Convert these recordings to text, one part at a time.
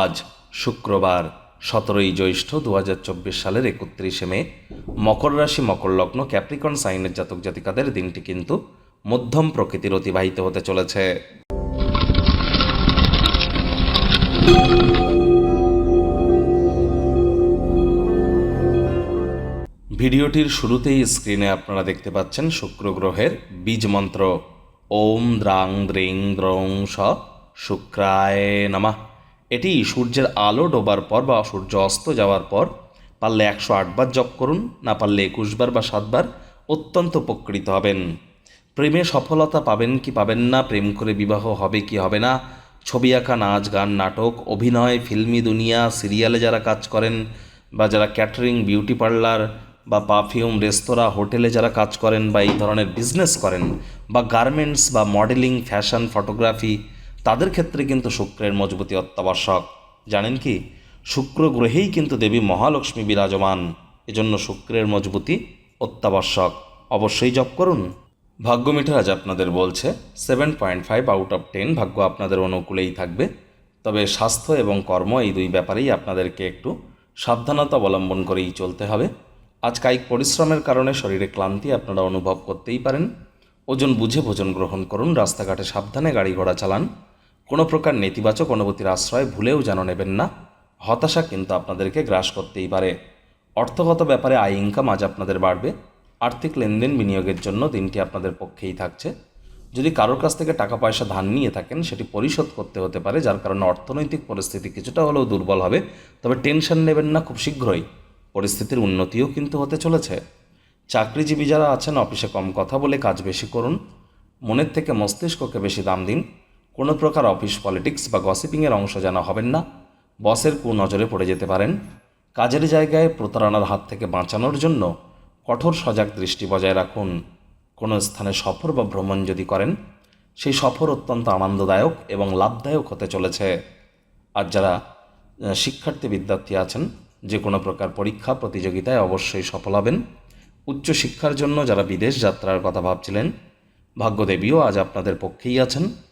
আজ শুক্রবার, সতেরোই জ্যৈষ্ঠ দু সালের একত্রিশে মে, মকর রাশি, মকর লগ্ন, ক্যাপ্রিকন সাইনের জাতক জাতিকাদের দিনটি কিন্তু মধ্যম প্রকৃতির অতিবাহিত হতে চলেছে। ভিডিওটির শুরুতেই স্ক্রিনে আপনারা দেখতে পাচ্ছেন শুক্র গ্রহের বীজ মন্ত্র। ওম দ্রাং দ্রিং দ্রং শুক্রায় নমঃ। এটি সূর্যের আলো ডোবার পর বা সূর্য অস্ত যাওয়ার পর, পারলে একশো আটবার জপ করুন, না পারলে একুশবার বা সাতবার অত্যন্ত উপকৃত হবেন। প্রেমে সফলতা পাবেন কি পাবেন না, প্রেম করে বিবাহ হবে কি হবে না, ছবি আঁকা, নাচ, গান, নাটক, অভিনয়, ফিল্মি দুনিয়া, সিরিয়ালে যারা কাজ করেন বা যারা ক্যাটারিং, বিউটি পার্লার বা পারফিউম, রেস্তোরাঁ, হোটেলে যারা কাজ করেন বা এই ধরনের বিজনেস করেন বা গার্মেন্টস বা মডেলিং, ফ্যাশন, ফটোগ্রাফি তাদের ক্ষেত্রে কিন্তু শুক্রের মজবুতি অত্যাবশ্যক। জানেন কি? শুক্র গ্রহেই কিন্তু দেবী মহালক্ষ্মী বিরাজমান। এজন্য শুক্রের মজবুতি অত্যাবশ্যক। অবশ্যই জপ করুন। ভাগ্য মিটার আজ আপনাদের বলছে seven point five out of ten ভাগ্য আপনাদের অনুকূলেই থাকবে। তবে স্বাস্থ্য এবং কর্ম এই দুই ব্যাপারেই আপনাদেরকে একটু সাবধানতা অবলম্বন করেই চলতে হবে। আজ কায়িক পরিশ্রমের কারণে শরীরে ক্লান্তি আপনারা অনুভব করতেই পারেন। ওজন বুঝে ভোজন গ্রহণ করুন, রাস্তাঘাটে সাবধানে গাড়ি ঘোড়া চালান। কোনো প্রকার নেতিবাচক অনুভূতির আশ্রয় ভুলেও যেন নেবেন না। হতাশা কিন্তু আপনাদেরকে গ্রাস করতেই পারে। অর্থগত ব্যাপারে আয় ইনকাম আজ আপনাদের বাড়বে। আর্থিক লেনদেন বিনিয়োগের জন্য দিনটি আপনাদের পক্ষেই থাকছে। যদি কারোর কাছ থেকে টাকা পয়সা ধার নিয়ে থাকেন, সেটি পরিশোধ করতে হতে পারে, যার কারণে অর্থনৈতিক পরিস্থিতি কিছুটা হলেও দুর্বল হবে। তবে টেনশন নেবেন না খুব শীঘ্রই। পরিস্থিতির উন্নতিও কিন্তু হতে চলেছে। চাকরিজীবী যারা আছেন, অফিসে কম কথা বলে কাজ বেশি করুন। মনের থেকে মস্তিষ্ককে বেশি দাম দিন। কোনো প্রকার অফিস পলিটিক্স বা গসিপিংয়ের অংশ যেন হবেন না। বসের কুনজরে পড়ে যেতে পারেন। কাজের জায়গায় প্রতারণার হাত থেকে বাঁচানোর জন্য কঠোর সজাগ দৃষ্টি বজায় রাখুন। কোনো স্থানে সফর বা ভ্রমণ যদি করেন, সেই সফর অত্যন্ত আনন্দদায়ক এবং লাভদায়ক হতে চলেছে। আর যারা শিক্ষার্থী বিদ্যার্থী আছেন, যে কোনো প্রকার পরীক্ষা, প্রতিযোগিতায় অবশ্যই সফল হবেন। উচ্চশিক্ষার জন্য যারা বিদেশ যাত্রার কথা ভাবছিলেন, ভাগ্যদেবীও আজ আপনাদের পক্ষেই আছেন।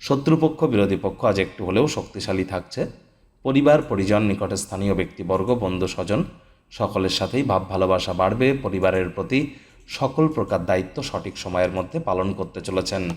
শত্রুপক্ষ, বিরোধী পক্ষ আজ একটু হলেও শক্তিশালী থাকছে। পরিবার, পরিজন, নিকটে স্থানীয় ব্যক্তিবর্গ, বন্ধু, স্বজন, সকলের সাথেই ভাব, ভালোবাসা বাড়বে। পরিবারের প্রতি সকল প্রকার দায়িত্ব সঠিক সময়ের মধ্যে পালন করতে চলেছেন।